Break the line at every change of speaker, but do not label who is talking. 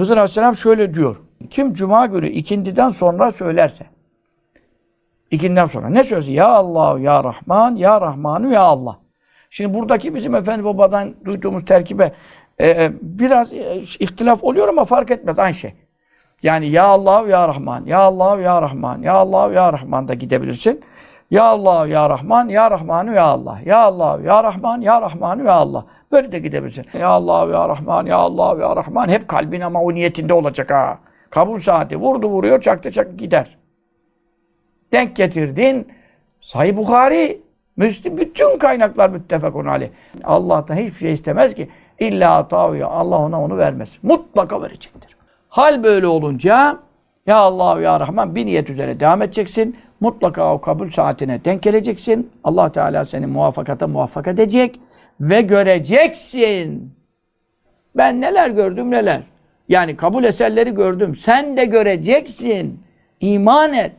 Hızır Aleyhisselam şöyle diyor. Kim cuma günü ikindiden sonra söylerse, ikinden sonra ne sözü? Ya Allah, Ya Rahman, Ya Rahmanu, Ya Allah. Şimdi buradaki bizim Efendi Baba'dan duyduğumuz terkibe e, e, biraz e, ihtilaf oluyor ama fark etmez aynı şey. Yani Ya Allah, Ya Rahman, Ya Allah, Ya Rahman, Ya Allah, Ya Rahman da gidebilirsin. Ya Allah, Ya Rahman, Ya Rahmanu, Ya Allah. Ya Allah, Ya Rahman, Ya Rahmanu, Ya Allah. Böyle de gidebilirsin. Ya Allah, Ya Rahman, Ya Allah, Ya Rahman. Hep kalbin ama o niyetinde olacak ha. Kabul saati. Vurdu vuruyor, çaktı çaktı gider. Denk getirdin. Sahih Bukhari, Müslim, bütün kaynaklar müttefekun aleyh. Allah'tan hiçbir şey istemez ki. İlla atavuya. Allah ona onu vermez. Mutlaka verecektir. Hal böyle olunca ya Allah ya Rahman bir niyet üzere devam edeceksin. Mutlaka o kabul saatine denk geleceksin. Allah Teala seni muvaffakata muvaffak edecek ve göreceksin. Ben neler gördüm neler. Yani kabul eserleri gördüm. Sen de göreceksin. İman et.